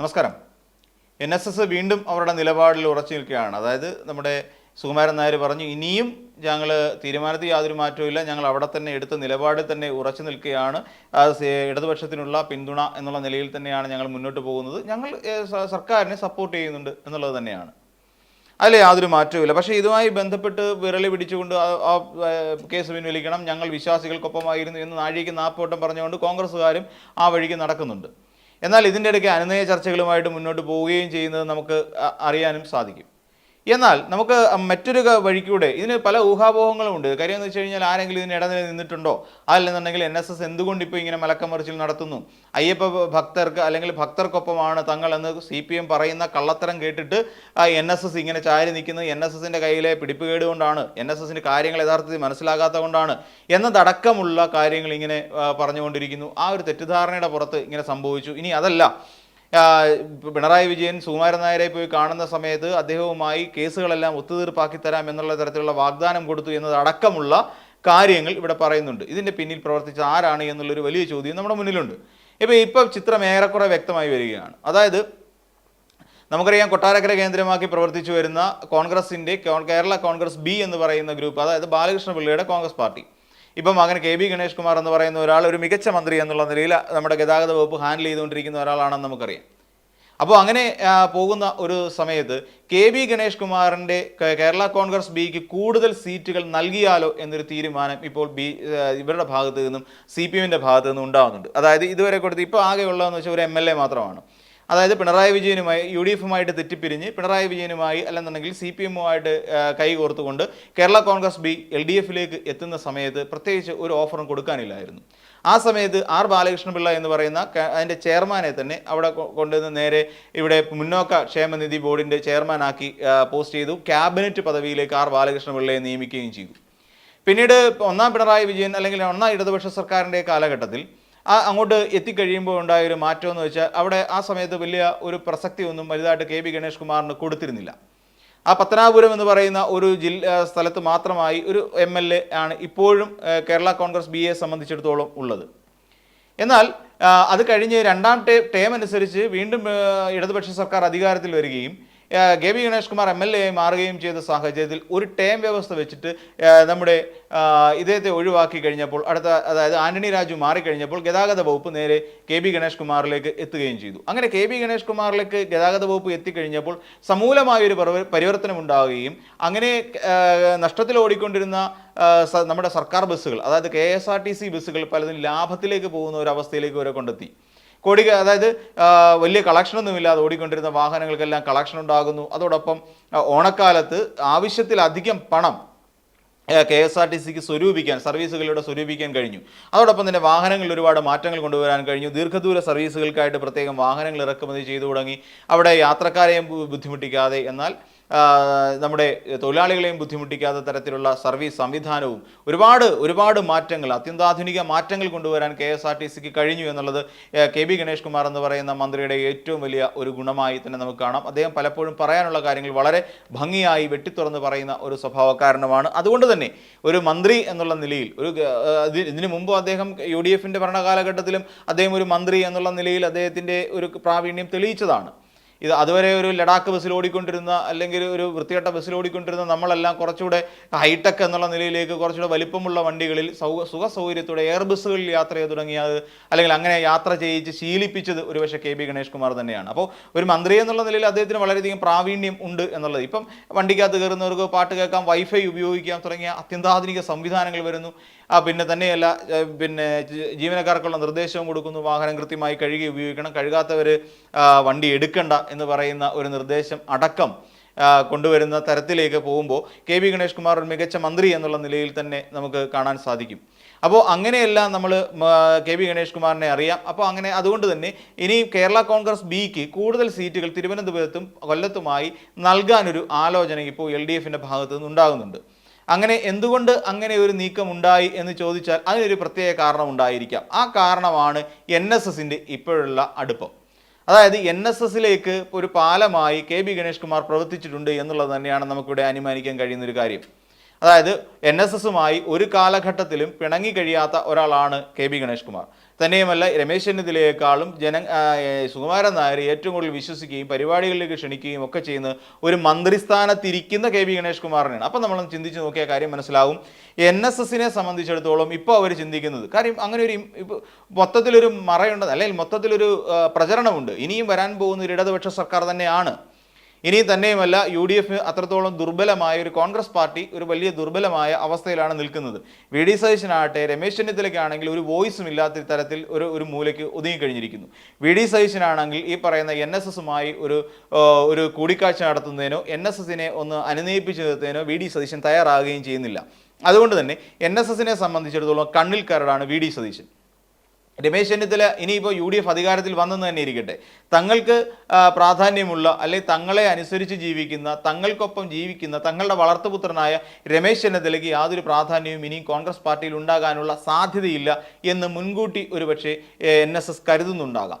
നമസ്കാരം. N S S വീണ്ടും അവരുടെ നിലപാടിൽ ഉറച്ചു നിൽക്കുകയാണ്. അതായത് നമ്മുടെ സുകുമാരൻ നായർ പറഞ്ഞു ഇനിയും ഞങ്ങൾ തീരുമാനത്തിൽ യാതൊരു മാറ്റവും ഞങ്ങൾ അവിടെ തന്നെ എടുത്ത നിലപാടിൽ തന്നെ ഉറച്ചു നിൽക്കുകയാണ്. ഇടതുപക്ഷത്തിനുള്ള പിന്തുണ എന്നുള്ള നിലയിൽ തന്നെയാണ് ഞങ്ങൾ മുന്നോട്ട് പോകുന്നത്. ഞങ്ങൾ സർക്കാരിനെ സപ്പോർട്ട് ചെയ്യുന്നുണ്ട് എന്നുള്ളത് തന്നെയാണ്. അതിൽ യാതൊരു മാറ്റവുമില്ല പക്ഷേ ഇതുമായി ബന്ധപ്പെട്ട് വിരളി പിടിച്ചുകൊണ്ട് ആ- കേസ് പിൻവലിക്കണം. ഞങ്ങൾ വിശ്വാസികൾക്കൊപ്പമായിരുന്നു എന്ന് നാഴികയ്ക്ക് നാപ്പോട്ടം പറഞ്ഞുകൊണ്ട് കോൺഗ്രസ്സുകാരും ആ വഴിക്ക് നടക്കുന്നുണ്ട്. എന്നാൽ ഇതിന്റെ ഇടയ്ക്ക് അനുനയ ചർച്ചകളുമായിട്ട് മുന്നോട്ട് പോവുകയും ചെയ്യുന്നത് നമുക്ക് അറിയാനും സാധിക്കും. എന്നാൽ നമുക്ക് മറ്റൊരു വഴിക്കൂടെ ഇതിന് പല ഊഹാപോഹങ്ങളും ഉണ്ട്. കാര്യം എന്ന് വെച്ച് കഴിഞ്ഞാൽ ആരെങ്കിലും ഇതിന് ഇടനില നിന്നിട്ടുണ്ടോ? അതല്ലെന്നുണ്ടെങ്കിൽ എൻ എസ് എസ് എന്തുകൊണ്ട് ഇപ്പോൾ ഇങ്ങനെ മലക്കമറിച്ചിൽ നടത്തുന്നു? അയ്യപ്പ ഭക്തർക്ക് അല്ലെങ്കിൽ ഭക്തർക്കൊപ്പമാണ് തങ്ങൾ എന്ന് സി പി എം പറയുന്ന കള്ളത്തരം കേട്ടിട്ട് എൻ എസ് എസ് ഇങ്ങനെ ചാരി നിൽക്കുന്നത് എൻ എസ് എസിന്റെ കയ്യിലെ പിടിപ്പുകേട് കൊണ്ടാണ്. എൻ എസ് എസിന്റെ കാര്യങ്ങൾ യഥാർത്ഥത്തിൽ മനസ്സിലാകാത്ത കൊണ്ടാണ്. എന്നതടക്കമുള്ള കാര്യങ്ങൾ ഇങ്ങനെ പറഞ്ഞുകൊണ്ടിരിക്കുന്നു. ആ ഒരു തെറ്റിദ്ധാരണയുടെ പുറത്ത് ഇങ്ങനെ സംഭവിച്ചു. ഇനി അതല്ല. പിണറായി വിജയൻ സുകുമാരൻ നായരെ പോയി കാണുന്ന സമയത്ത് അദ്ദേഹവുമായി കേസുകളെല്ലാം ഒത്തുതീർപ്പാക്കി തരാം എന്നുള്ള തരത്തിലുള്ള വാഗ്ദാനം കൊടുത്തു എന്നതടക്കമുള്ള കാര്യങ്ങൾ ഇവിടെ പറയുന്നുണ്ട്. ഇതിന്റെ പിന്നിൽ പ്രവർത്തിച്ച ആരാണ് എന്നുള്ളൊരു വലിയ ചോദ്യം നമ്മുടെ മുന്നിലുണ്ട്. ഇപ്പോൾ ഇപ്പം ചിത്രം ഏറെക്കുറെ വ്യക്തമായി വരികയാണ്. അതായത് നമുക്കറിയാം കൊട്ടാരക്കര കേന്ദ്രമാക്കി പ്രവർത്തിച്ചു വരുന്ന കോൺഗ്രസിന്റെ കേരള കോൺഗ്രസ് ബി എന്ന് പറയുന്ന ഗ്രൂപ്പ് അതായത് ബാലകൃഷ്ണപിള്ളയുടെ കോൺഗ്രസ് പാർട്ടി. ഇപ്പം അങ്ങനെ കെ ബി ഗണേഷ് കുമാർ എന്ന് പറയുന്ന ഒരാൾ ഒരു മികച്ച മന്ത്രി എന്നുള്ള നിലയിൽ നമ്മുടെ ഗതാഗത വകുപ്പ് ഹാൻഡിൽ ചെയ്തുകൊണ്ടിരിക്കുന്ന ഒരാളാണെന്ന് നമുക്കറിയാം. അപ്പോൾ അങ്ങനെ പോകുന്ന ഒരു സമയത്ത് കെ ബി ഗണേഷ് കുമാറിന്റെ കേരള കോൺഗ്രസ് ബിക്ക് കൂടുതൽ സീറ്റുകൾ നൽകിയാലോ എന്നൊരു തീരുമാനം ഇപ്പോൾ ബി ഇവരുടെ ഭാഗത്ത് നിന്നും സി പി എമ്മിന്റെ ഭാഗത്ത് നിന്നും ഉണ്ടാകുന്നുണ്ട് അതായത് ഇതുവരെ കൊടുത്ത് ഇപ്പോൾ ആകെ ഉള്ളതെന്ന് വെച്ചാൽ ഒരു എം എൽ എ മാത്രമാണ്. അതായത് പിണറായി വിജയനുമായി യു ഡി എഫുമായിട്ട് തെറ്റിപ്പിരിഞ്ഞ് പിണറായി വിജയനുമായി അല്ലെന്നുണ്ടെങ്കിൽ സി പി എമ്മുമായിട്ട് കൈകോർത്തുകൊണ്ട് Kerala Congress B L D എഫിലേക്ക് എത്തുന്ന സമയത്ത് പ്രത്യേകിച്ച് ഒരു ഓഫറും കൊടുക്കാനില്ലായിരുന്നു. ആ സമയത്ത് ആർ ബാലകൃഷ്ണപിള്ള എന്ന് പറയുന്ന അതിന്റെ ചെയർമാനെ തന്നെ അവിടെ കൊണ്ടുവന്ന് നേരെ ഇവിടെ മുന്നോക്ക ക്ഷേമനിധി ബോർഡിന്റെ ചെയർമാനാക്കി പോസ്റ്റ് ചെയ്തു. ക്യാബിനറ്റ് പദവിയിലേക്ക് ആർ ബാലകൃഷ്ണപിള്ളയെ നിയമിക്കുകയും ചെയ്തു. പിന്നീട് ഒന്നാം പിണറായി വിജയൻ അല്ലെങ്കിൽ ഒന്നാം ഇടതുപക്ഷ സർക്കാരിന്റെ കാലഘട്ടത്തിൽ ആ അങ്ങോട്ട് എത്തിക്കഴിയുമ്പോൾ ഉണ്ടായ ഒരു മാറ്റം എന്ന് വെച്ചാൽ അവിടെ ആ സമയത്ത് വലിയ ഒരു പ്രസക്തി ഒന്നും വലുതായിട്ട് കെ ബി ഗണേഷ് കുമാറിന് കൊടുത്തിരുന്നില്ല. ആ പത്തനാപുരം എന്ന് പറയുന്ന ഒരു ജില്ല സ്ഥലത്ത് മാത്രമായി ഒരു എം എൽ എ ആണ് ഇപ്പോഴും കേരള കോൺഗ്രസ് ബി എ സംബന്ധിച്ചിടത്തോളം ഉള്ളത്. എന്നാൽ അത് കഴിഞ്ഞ് രണ്ടാം ടേ ടേം അനുസരിച്ച് വീണ്ടും ഇടതുപക്ഷ സർക്കാർ അധികാരത്തിൽ വരികയും K V Ganesh Kumar M L A മാറുകയും ചെയ്ത സാഹചര്യത്തിൽ ഒരു ടേം വ്യവസ്ഥ വെച്ചിട്ട് നമ്മുടെ ഇദ്ദേഹത്തെ ഒഴിവാക്കി കഴിഞ്ഞപ്പോൾ അടുത്ത അതായത് ആന്റണി രാജു മാറിക്കഴിഞ്ഞപ്പോൾ ഗതാഗത വകുപ്പ് നേരെ കെ ബി ഗണേഷ് കുമാറിലേക്ക് എത്തുകയും ചെയ്തു. അങ്ങനെ കെ ബി ഗണേഷ് കുമാറിലേക്ക് ഗതാഗത വകുപ്പ് എത്തിക്കഴിഞ്ഞപ്പോൾ സമൂലമായൊരു പരിവ- പരിവർത്തനം ഉണ്ടാവുകയും അങ്ങനെ നഷ്ടത്തിൽ ഓടിക്കൊണ്ടിരുന്ന നമ്മുടെ സർക്കാർ ബസ്സുകൾ അതായത് K S R T C ബസ്സുകൾ പലതും ലാഭത്തിലേക്ക് പോകുന്ന ഒരു അവസ്ഥയിലേക്ക് വരെ കൊണ്ടെത്തി. കോടി അതായത് വലിയ കളക്ഷനൊന്നും ഇല്ലാതെ ഓടിക്കൊണ്ടിരുന്ന വാഹനങ്ങൾക്കെല്ലാം കളക്ഷൻ ഉണ്ടാകുന്നു. അതോടൊപ്പം ഓണക്കാലത്ത് ആവശ്യത്തിലധികം പണം കെ എസ് ആർ ടി സിക്ക് സ്വരൂപിക്കാൻ സർവീസുകളിലൂടെ സ്വരൂപിക്കാൻ കഴിഞ്ഞു. അതോടൊപ്പം തന്നെ വാഹനങ്ങളിൽ ഒരുപാട് മാറ്റങ്ങൾ കൊണ്ടുവരാൻ കഴിഞ്ഞു. ദീർഘദൂര സർവീസുകൾക്കായിട്ട് പ്രത്യേകം വാഹനങ്ങൾ ഇറക്കുമതി ചെയ്തു തുടങ്ങി. അവിടെ യാത്രക്കാരെയും ബുദ്ധിമുട്ടിക്കാതെ. എന്നാൽ നമ്മുടെ തൊഴിലാളികളെയും ബുദ്ധിമുട്ടിക്കാത്ത തരത്തിലുള്ള സർവീസ് സംവിധാനവും ഒരുപാട് ഒരുപാട് മാറ്റങ്ങൾ അത്യന്താധുനിക മാറ്റങ്ങൾ കൊണ്ടുവരാൻ കെ എസ് ആർ ടി സിക്ക് കഴിഞ്ഞു എന്നുള്ളത് കെ ബി ഗണേഷ് കുമാർ എന്ന് പറയുന്ന മന്ത്രിയുടെ ഏറ്റവും വലിയ ഒരു ഗുണമായി തന്നെ നമുക്ക് കാണാം. അദ്ദേഹം പലപ്പോഴും പറയാനുള്ള കാര്യങ്ങൾ വളരെ ഭംഗിയായി വെട്ടിത്തുറന്ന് പറയുന്ന ഒരു സ്വഭാവക്കാരനുമാണ്. അതുകൊണ്ട് തന്നെ ഒരു മന്ത്രി എന്നുള്ള നിലയിൽ ഒരു ഇതിനു മുമ്പ് അദ്ദേഹം യു ഡി എഫിന്റെ ഭരണകാലഘട്ടത്തിലും അദ്ദേഹം ഒരു മന്ത്രി എന്നുള്ള നിലയിൽ അദ്ദേഹത്തിന്റെ ഒരു പ്രാവീണ്യം തെളിയിച്ചതാണ്. ഇത് അതുവരെ ഒരു ലഡാക്ക് ബസ്സിൽ ഓടിക്കൊണ്ടിരുന്ന അല്ലെങ്കിൽ ഒരു വൃത്തികെട്ട ബസ്സിൽ ഓടിക്കൊണ്ടിരുന്ന നമ്മളെല്ലാം കുറച്ചുകൂടെ ഹൈടെക് എന്നുള്ള നിലയിലേക്ക് കുറച്ചുകൂടെ വലിപ്പമുള്ള വണ്ടികളിൽ സൗ സുഖ സൗകര്യത്തോടെ എയർ ബസ്സുകളിൽ യാത്ര ചെയ്ത് തുടങ്ങിയത് അല്ലെങ്കിൽ അങ്ങനെ യാത്ര ചെയ്യിച്ച് ശീലിപ്പിച്ചത് ഒരുപക്ഷെ കെ ബി ഗണേഷ് കുമാർ തന്നെയാണ്. അപ്പോൾ ഒരു മന്ത്രി എന്നുള്ള നിലയിൽ അദ്ദേഹത്തിന് വളരെയധികം പ്രാവീണ്യം ഉണ്ട് എന്നുള്ളത്. ഇപ്പം വണ്ടിക്കകത്ത് കയറുന്നവർക്ക് പാട്ട് കേൾക്കാം വൈഫൈ ഉപയോഗിക്കാം തുടങ്ങിയ അത്യന്താധുനിക സംവിധാനങ്ങൾ വരുന്നു. പിന്നെ തന്നെയല്ല പിന്നെ ജീവനക്കാർക്കുള്ള നിർദ്ദേശവും കൊടുക്കുന്നു. വാഹനം കൃത്യമായി കഴുകി ഉപയോഗിക്കണം. കഴുകാത്തവർ വണ്ടി എടുക്കണ്ട. എന്ന് പറയുന്ന ഒരു നിർദ്ദേശം അടക്കം കൊണ്ടുവരുന്ന തരത്തിലേക്ക് പോകുമ്പോൾ കെ വി ഗണേഷ് കുമാർ ഒരു മികച്ച മന്ത്രി എന്നുള്ള നിലയിൽ തന്നെ നമുക്ക് കാണാൻ സാധിക്കും. അപ്പോൾ അങ്ങനെയെല്ലാം നമ്മൾ കെ വി ഗണേഷ് കുമാറിനെ അറിയാം. അപ്പോൾ അങ്ങനെ അതുകൊണ്ട് തന്നെ ഇനി കേരള കോൺഗ്രസ് ബിക്ക് കൂടുതൽ സീറ്റുകൾ തിരുവനന്തപുരത്തും കൊല്ലത്തുമായി നൽകാനൊരു ആലോചന ഇപ്പോൾ എൽ ഡി എഫിന്റെ ഭാഗത്തു നിന്ന് ഉണ്ടാകുന്നുണ്ട്. അങ്ങനെ എന്തുകൊണ്ട് അങ്ങനെ ഒരു നീക്കം ഉണ്ടായി എന്ന് ചോദിച്ചാൽ അതിനൊരു പ്രത്യേക കാരണം ഉണ്ടായിരിക്കാം ആ കാരണമാണ് എൻ എസ് എസിന്റെ ഇപ്പോഴുള്ള അടുപ്പം. അതായത് എൻ എസ് എസിലേക്ക് ഒരു പാലമായി കെ ബി ഗണേഷ് കുമാർ പ്രവർത്തിച്ചിട്ടുണ്ട് എന്നുള്ളത് തന്നെയാണ് നമുക്കിവിടെ അനുമാനിക്കാൻ കഴിയുന്ന ഒരു കാര്യം. അതായത് എൻ എസ് എസുമായി ഒരു കാലഘട്ടത്തിലും പിണങ്ങി കഴിയാത്ത ഒരാളാണ് കെ ബി ഗണേഷ് കുമാർ തന്നെയുമല്ല രമേശ് ചെന്നിത്തലയേക്കാളും ജന സുകുമാരൻ നായർ ഏറ്റവും കൂടുതൽ വിശ്വസിക്കുകയും പരിപാടികളിലേക്ക് ക്ഷണിക്കുകയും ഒക്കെ ചെയ്യുന്ന ഒരു മന്ത്രിസ്ഥാനത്തിരിക്കുന്ന കെ ബി ഗണേഷ് കുമാറിനെയാണ് അപ്പം നമ്മൾ ചിന്തിച്ച് നോക്കിയ കാര്യം മനസ്സിലാവും. എൻ എസ് എസിനെ സംബന്ധിച്ചിടത്തോളം ഇപ്പോൾ അവർ ചിന്തിക്കുന്നത് കാര്യം അങ്ങനെ ഒരു ഇപ്പോൾ ഇപ്പൊ മൊത്തത്തിലൊരു മറയുണ്ട് അല്ലെങ്കിൽ മൊത്തത്തിലൊരു പ്രചരണമുണ്ട്. ഇനിയും വരാൻ പോകുന്ന ഒരു ഇടതുപക്ഷ സർക്കാർ തന്നെയാണ്. ഇനി തന്നെയുമല്ല യു ഡി എഫ് അത്രത്തോളം ദുർബലമായ ഒരു കോൺഗ്രസ് പാർട്ടി ഒരു വലിയ ദുർബലമായ അവസ്ഥയിലാണ് നിൽക്കുന്നത്. വി ഡി സതീശനാകട്ടെ രമേശ് ചെന്നിത്തലയ്ക്കാണെങ്കിൽ ഒരു വോയിസും ഇല്ലാത്ത തരത്തിൽ ഒരു ഒരു മൂലയ്ക്ക് ഒതുങ്ങിക്കഴിഞ്ഞിരിക്കുന്നു. വി ഡി സതീശനാണെങ്കിൽ ഈ പറയുന്ന എൻ എസ് എസുമായി ഒരു ഒരു കൂടിക്കാഴ്ച നടത്തുന്നതിനോ എൻ എസ് എസിനെ ഒന്ന് അനുനയിപ്പിച്ചു നിർത്തുന്നതിനോ വി ഡി സതീശൻ തയ്യാറാകുകയും ചെയ്യുന്നില്ല. അതുകൊണ്ട് തന്നെ എൻ എസ് എസിനെ സംബന്ധിച്ചിടത്തോളം കണ്ണിൽ കരടാണ് വി ഡി സതീശൻ. രമേശ് ചെന്നിത്തല ഇനിയിപ്പോൾ യു ഡി എഫ് അധികാരത്തിൽ വന്നെന്ന് തന്നെ ഇരിക്കട്ടെ. തങ്ങൾക്ക് പ്രാധാന്യമുള്ള അല്ലെങ്കിൽ തങ്ങളെ അനുസരിച്ച് ജീവിക്കുന്ന തങ്ങൾക്കൊപ്പം ജീവിക്കുന്ന തങ്ങളുടെ വളർത്തുപുത്രനായ രമേശ് ചെന്നിത്തലയ്ക്ക് യാതൊരു പ്രാധാന്യവും ഇനിയും കോൺഗ്രസ് പാർട്ടിയിൽ ഉണ്ടാകാനുള്ള സാധ്യതയില്ല എന്ന് മുൻകൂട്ടി ഒരുപക്ഷെ എൻ എസ് എസ് കരുതുന്നുണ്ടാകാം.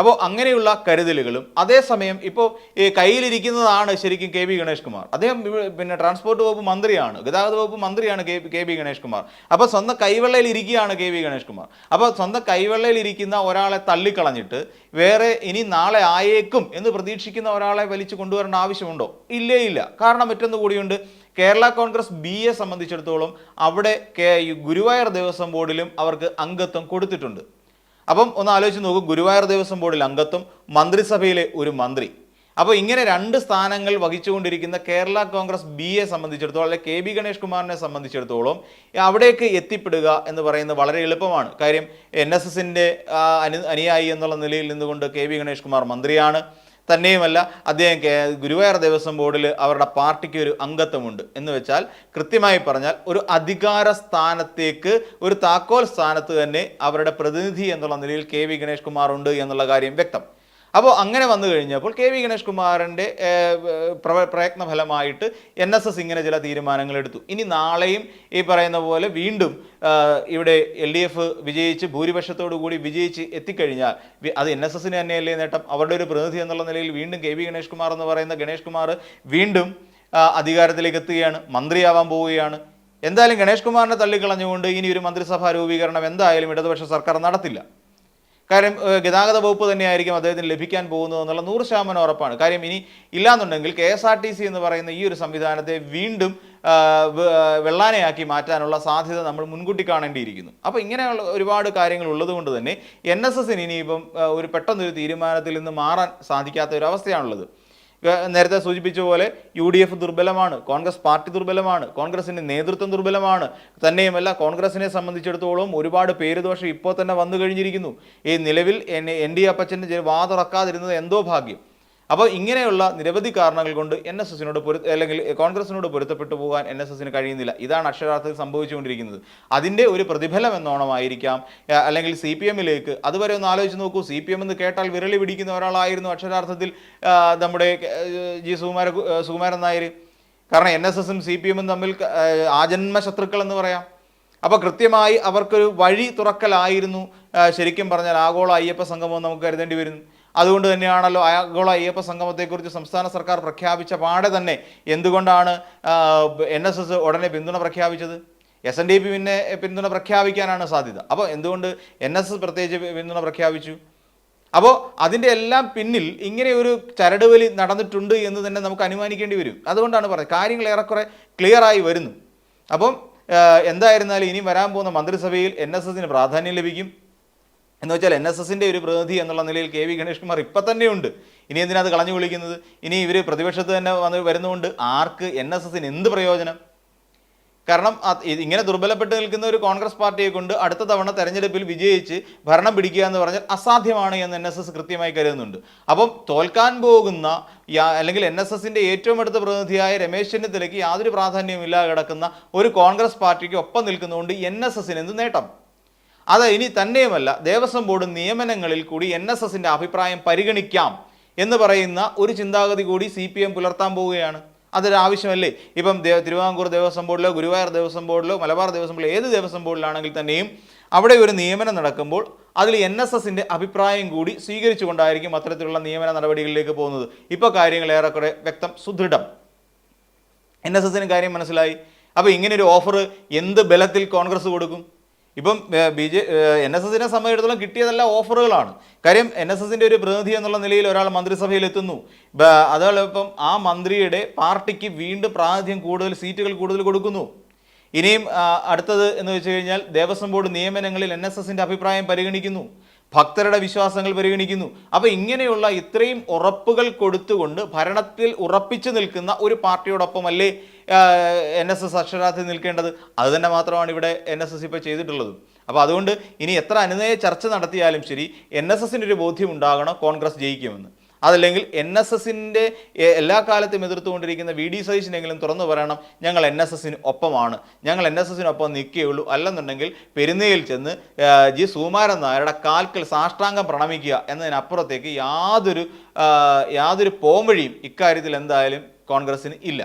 അപ്പോൾ അങ്ങനെയുള്ള കരുതലുകളും അതേസമയം ഇപ്പോൾ ഈ കയ്യിലിരിക്കുന്നതാണ് ശരിക്കും കെ ബി ഗണേഷ് കുമാർ അദ്ദേഹം പിന്നെ ട്രാൻസ്പോർട്ട് വകുപ്പ് മന്ത്രിയാണ് ഗതാഗത വകുപ്പ് മന്ത്രിയാണ് കെ കെ ഗണേഷ് കുമാർ അപ്പോൾ സ്വന്തം കൈവെള്ളയിൽ ഇരിക്കുകയാണ് കെ വി ഗണേഷ് കുമാർ അപ്പോൾ സ്വന്തം കൈവെള്ളയിൽ ഇരിക്കുന്ന ഒരാളെ തള്ളിക്കളഞ്ഞിട്ട് വേറെ ഇനി നാളെ ആയേക്കും എന്ന് പ്രതീക്ഷിക്കുന്ന ഒരാളെ വലിച്ചു കൊണ്ടുവരേണ്ട ആവശ്യമുണ്ടോ? ഇല്ലേ ഇല്ല. കാരണം മറ്റൊന്ന് കൂടിയുണ്ട്. കേരള കോൺഗ്രസ് ബി എ സംബന്ധിച്ചിടത്തോളം അവിടെ കെ ഗുരുവായൂർ ദേവസ്വം ബോർഡിലും അവർക്ക് അംഗത്വം കൊടുത്തിട്ടുണ്ട്. അപ്പം ഒന്ന് ആലോചിച്ച് നോക്കും ഗുരുവായൂർ ദേവസ്വം ബോർഡിൽ അംഗത്വം മന്ത്രിസഭയിലെ ഒരു മന്ത്രി. അപ്പോൾ ഇങ്ങനെ രണ്ട് സ്ഥാനങ്ങൾ വഹിച്ചുകൊണ്ടിരിക്കുന്ന കേരള കോൺഗ്രസ് ബി എ സംബന്ധിച്ചിടത്തോളം അല്ലെങ്കിൽ കെ ബി ഗണേഷ് കുമാറിനെ സംബന്ധിച്ചിടത്തോളം അവിടേക്ക് എത്തിപ്പെടുക എന്ന് പറയുന്നത് വളരെ എളുപ്പമാണ്. കാര്യം എൻ എസ് എസിന്റെ അനു അനുയായി എന്നുള്ള നിലയിൽ നിന്നുകൊണ്ട് കെ ബി ഗണേഷ് കുമാർ മന്ത്രിയാണ്. തന്നെയുമല്ല അദ്ദേഹം ഗുരുവായൂർ ദേവസ്വം ബോർഡിൽ അവരുടെ പാർട്ടിക്ക് ഒരു അംഗത്വമുണ്ട്. എന്ന് വെച്ചാൽ കൃത്യമായി പറഞ്ഞാൽ ഒരു അധികാര സ്ഥാനത്തേക്ക് ഒരു താക്കോൽ സ്ഥാനത്ത് തന്നെ അവരുടെ പ്രതിനിധി എന്നുള്ള നിലയിൽ കെ വി ഗണേഷ് കുമാർ ഉണ്ട് എന്നുള്ള കാര്യം വ്യക്തം. അപ്പോൾ അങ്ങനെ വന്നു കഴിഞ്ഞപ്പോൾ കെ വി ഗണേഷ് കുമാറിന്റെ പ്രയത്ന ഫലമായിട്ട് എൻ എസ് എസ് ഇങ്ങനെ ചില തീരുമാനങ്ങൾ എടുത്തു. ഇനി നാളെയും ഈ പറയുന്ന പോലെ വീണ്ടും ഇവിടെ എൽ ഡി എഫ് വിജയിച്ച് ഭൂരിപക്ഷത്തോടു കൂടി വിജയിച്ച് എത്തിക്കഴിഞ്ഞാൽ അത് എൻ എസ് എസിന് തന്നെയല്ലേ നേട്ടം? അവരുടെ ഒരു പ്രതിനിധി എന്നുള്ള നിലയിൽ വീണ്ടും കെ വി ഗണേഷ് കുമാർ എന്ന് പറയുന്ന ഗണേഷ് കുമാർ വീണ്ടും അധികാരത്തിലേക്ക് എത്തുകയാണ് മന്ത്രിയാവാൻ പോവുകയാണ്. എന്തായാലും ഗണേഷ് കുമാറിനെ തള്ളിക്കളഞ്ഞുകൊണ്ട് ഇനി ഒരു മന്ത്രിസഭാ രൂപീകരണം എന്തായാലും ഇടതുപക്ഷ സർക്കാർ നടത്തില്ല. കാര്യം ഗതാഗത വകുപ്പ് തന്നെയായിരിക്കും അദ്ദേഹത്തിന് ലഭിക്കാൻ പോകുന്നത് എന്നുള്ള നൂറ് ശതമാനം ഉറപ്പാണ്. കാര്യം ഇനി ഇല്ലാന്നുണ്ടെങ്കിൽ K S R T C എന്ന് പറയുന്ന ഈ ഒരു സംവിധാനത്തെ വീണ്ടും വെള്ളാനയാക്കി മാറ്റാനുള്ള സാധ്യത നമ്മൾ മുൻകൂട്ടി കാണേണ്ടിയിരിക്കുന്നു. അപ്പോൾ ഇങ്ങനെയുള്ള ഒരുപാട് കാര്യങ്ങൾ ഉള്ളതുകൊണ്ട് തന്നെ എൻ എസ് എസിന് ഇനിയിപ്പം ഒരു പെട്ടെന്നൊരു തീരുമാനത്തിൽ നിന്ന് മാറാൻ സാധിക്കാത്ത ഒരു അവസ്ഥയാണുള്ളത്. നേരത്തെ സൂചിപ്പിച്ച പോലെ യു ഡി എഫ് ദുർബലമാണ് കോൺഗ്രസ് പാർട്ടി ദുർബലമാണ് കോൺഗ്രസിന്റെ നേതൃത്വം ദുർബലമാണ്. തന്നെയുമല്ല കോൺഗ്രസിനെ സംബന്ധിച്ചിടത്തോളം ഒരുപാട് പേരുദോഷം ഇപ്പോൾ തന്നെ വന്നു കഴിഞ്ഞിരിക്കുന്നു. ഈ നിലവിൽ എൻ എൻ ഡി അപ്പച്ചന്റെ വാതുറക്കാതിരുന്നത് എന്തോ ഭാഗ്യം. അപ്പോൾ ഇങ്ങനെയുള്ള നിരവധി കാരണങ്ങൾ കൊണ്ട് എൻ എസ് എസിനോട് പൊരു അല്ലെങ്കിൽ കോൺഗ്രസിനോട് പൊരുത്തപ്പെട്ടു പോകാൻ എൻ എസ് എസിന് കഴിയുന്നില്ല. ഇതാണ് അക്ഷരാർത്ഥത്തിൽ സംഭവിച്ചുകൊണ്ടിരിക്കുന്നത്. അതിന്റെ ഒരു പ്രതിഫലം എന്നോണമായിരിക്കാം അല്ലെങ്കിൽ സി പി എമ്മിലേക്ക്. അതുവരെ ഒന്ന് ആലോചിച്ച് നോക്കൂ. സി പി എം എന്ന് കേട്ടാൽ വിരളി പിടിക്കുന്ന ഒരാളായിരുന്നു അക്ഷരാർത്ഥത്തിൽ നമ്മുടെ ജി സുകുമാര സുകുമാരൻ നായർ. കാരണം എൻ എസ് എസും സി പി എമ്മും തമ്മിൽ ആജന്മ ശത്രുക്കൾ എന്ന് പറയാം. അപ്പോൾ കൃത്യമായി അവർക്കൊരു വഴി തുറക്കലായിരുന്നു. ശരിക്കും പറഞ്ഞാൽ ആഗോള അയ്യപ്പ സംഗമം നമുക്ക് കരുതേണ്ടി വരുന്നു. അതുകൊണ്ട് തന്നെയാണല്ലോ ആഗോള അയ്യപ്പ സംഗമത്തെക്കുറിച്ച് സംസ്ഥാന സർക്കാർ പ്രഖ്യാപിച്ച പാടെ തന്നെ എന്തുകൊണ്ടാണ് എൻ എസ് എസ് ഉടനെ പിന്തുണ പ്രഖ്യാപിച്ചത്? എസ് എൻ ഡി പി പിന്നെ പിന്തുണ പ്രഖ്യാപിക്കാനാണ് സാധ്യത. അപ്പോൾ എന്തുകൊണ്ട് എൻ എസ് എസ് പ്രത്യേകിച്ച് പിന്തുണ പ്രഖ്യാപിച്ചു? അപ്പോൾ അതിന്റെ എല്ലാം പിന്നിൽ ഇങ്ങനെ ഒരു ചരടുവലി നടന്നിട്ടുണ്ട് എന്ന് തന്നെ നമുക്ക് അനുമാനിക്കേണ്ടി വരും. അതുകൊണ്ടാണ് പറയുന്നത് കാര്യങ്ങൾ ഏറെക്കുറെ ക്ലിയർ ആയി വരുന്നു. അപ്പം എന്തായിരുന്നാലും ഇനി വരാൻ പോകുന്ന മന്ത്രിസഭയിൽ എൻ എസ് എസിന് പ്രാധാന്യം ലഭിക്കും. എന്ന് വെച്ചാൽ എൻ എസ് എസിന്റെ ഒരു പ്രതിനിധി എന്നുള്ള നിലയിൽ കെ വി ഗണേഷ് കുമാർ ഇപ്പം തന്നെയുണ്ട്. ഇനി എന്തിനാ അത് കളഞ്ഞു വിളിക്കുന്നത്? ഇനി ഇവർ പ്രതിപക്ഷത്ത് തന്നെ വന്ന് വരുന്നതുകൊണ്ട് ആർക്ക് എൻ എസ് എസിന് എന്ത് പ്രയോജനം? കാരണം ഇങ്ങനെ ദുർബലപ്പെട്ട് നിൽക്കുന്ന ഒരു കോൺഗ്രസ് പാർട്ടിയെ കൊണ്ട് അടുത്ത തവണ തെരഞ്ഞെടുപ്പിൽ വിജയിച്ച് ഭരണം പിടിക്കുക എന്ന് പറഞ്ഞാൽ അസാധ്യമാണ് എന്ന് എൻ എസ് എസ് കൃത്യമായി കരുതുന്നുണ്ട്. അപ്പം തോൽക്കാൻ പോകുന്ന അല്ലെങ്കിൽ എൻ എസ് എസിന്റെ ഏറ്റവും അടുത്ത പ്രതിനിധിയായ രമേശ് ചെന്നിത്തലയ്ക്ക് യാതൊരു പ്രാധാന്യമില്ലാതെ കിടക്കുന്ന ഒരു കോൺഗ്രസ് പാർട്ടിക്ക് ഒപ്പം നിൽക്കുന്നതുകൊണ്ട് എൻ എസ് എസിന് എന്ത് നേട്ടം? അത് ഇനി തന്നെയുമല്ല ദേവസ്വം ബോർഡ് നിയമനങ്ങളിൽ കൂടി എൻ എസ് എസിന്റെ അഭിപ്രായം പരിഗണിക്കാം എന്ന് പറയുന്ന ഒരു ചിന്താഗതി കൂടി സി പി എം പുലർത്താൻ പോവുകയാണ്. അതൊരു ആവശ്യമല്ലേ? ഇപ്പം തിരുവിതാംകൂർ ദേവസ്വം ബോർഡിലോ ഗുരുവായൂർ ദേവസ്വം ബോർഡിലോ മലബാർ ദേവസ്വം ബോർഡിലോ ഏത് ദേവസ്വം ബോർഡിലാണെങ്കിൽ തന്നെയും അവിടെ ഒരു നിയമനം നടക്കുമ്പോൾ അതിൽ എൻ എസ് എസിന്റെ അഭിപ്രായം കൂടി സ്വീകരിച്ചുകൊണ്ടായിരിക്കും അത്തരത്തിലുള്ള നിയമന നടപടികളിലേക്ക് പോകുന്നത്. ഇപ്പോൾ കാര്യങ്ങൾ ഏറെക്കുറെ വ്യക്തം സുദൃഢം. എൻ എസ് എസിന് കാര്യം മനസ്സിലായി. അപ്പോൾ ഇങ്ങനെ ഒരു ഓഫർ എന്ത് ബലത്തിൽ കോൺഗ്രസ് കൊടുക്കും? ഇപ്പം ബി ജെ എൻ എസ് എസിനെ സംബന്ധിച്ചിടത്തോളം കിട്ടിയതെല്ലാം ഓഫറുകളാണ്. കാര്യം എൻ എസ് എസിന്റെ ഒരു പ്രതിനിധി എന്നുള്ള നിലയിൽ ഒരാൾ മന്ത്രിസഭയിൽ എത്തുന്നു. അതുപോലെ അതോടൊപ്പം ആ മന്ത്രിയുടെ പാർട്ടിക്ക് വീണ്ടും പ്രാതിനിധ്യം കൂടുതൽ സീറ്റുകൾ കൂടുതൽ കൊടുക്കുന്നു. ഇനിയും അടുത്തത് എന്ന് വെച്ച് കഴിഞ്ഞാൽ ദേവസ്വം ബോർഡ് നിയമനങ്ങളിൽ എൻ എസ് എസിന്റെ അഭിപ്രായം പരിഗണിക്കുന്നു. ഭക്തരുടെ വിശ്വാസങ്ങൾ പരിഗണിക്കുന്നു. അപ്പോൾ ഇങ്ങനെയുള്ള ഇത്രയും ഉറപ്പുകൾ കൊടുത്തുകൊണ്ട് ഭരണത്തിൽ ഉറപ്പിച്ചു നിൽക്കുന്ന ഒരു പാർട്ടിയോടൊപ്പമല്ലേ എൻ എസ് എസ് അക്ഷരാർത്ഥി നിൽക്കേണ്ടത്? അത് തന്നെ മാത്രമാണ് ഇവിടെ എൻ എസ് എസ് ഇപ്പോൾ ചെയ്തിട്ടുള്ളത്. അപ്പോൾ അതുകൊണ്ട് ഇനി എത്ര അനുനയ ചർച്ച നടത്തിയാലും ശരി എൻ എസ് ബോധ്യം ഉണ്ടാകണം കോൺഗ്രസ് ജയിക്കുമെന്ന്. അതല്ലെങ്കിൽ എൻ എസ് എസിന്റെ എല്ലാ കാലത്തും എതിർത്തുകൊണ്ടിരിക്കുന്ന വി ഡി സതീശനെങ്കിലും തുറന്നു പറയണം ഞങ്ങൾ എൻ എസ് എസിന് ഒപ്പമാണ്. ഞങ്ങൾ എൻ എസ് എസിനൊപ്പം നിൽക്കുകയുള്ളൂ അല്ലെന്നുണ്ടെങ്കിൽ പെരുന്നയിൽ ചെന്ന് ജി സുകുമാരൻ നായരുടെ കാൽക്കൽ സാഷ്ടാംഗം പ്രണമിക്കുക എന്നതിനപ്പുറത്തേക്ക് യാതൊരു യാതൊരു പോംവഴിയും ഇക്കാര്യത്തിൽ എന്തായാലും കോൺഗ്രസ്സിന് ഇല്ല.